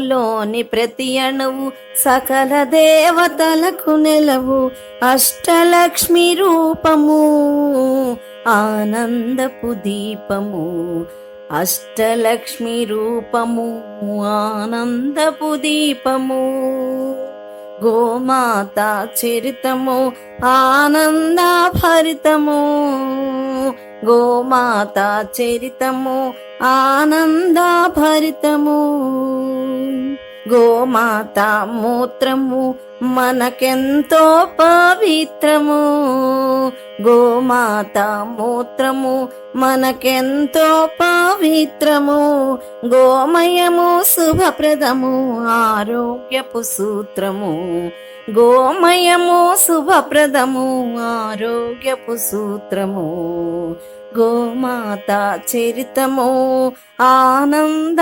లోని ప్రతి అణువు సకల దేవతలకు నెలవు. అష్టలక్ష్మి రూపము ఆనందపు దీపము. అష్టలక్ష్మి రూపము ఆనందపు దీపము. గోమాత చరితము ఆనందభరితము గోమాత చరితము ఆనందభరితము. గోమాత మూత్రము మనకెంతో పవిత్రము. గోమాత మూత్రము మనకెంతో పవిత్రము. గోమయము శుభప్రదము ఆరోగ్యపు సూత్రము. గోమయము శుభప్రదము ఆరోగ్యపు సూత్రము. గోమాత చరితము ఆనందాభరితము.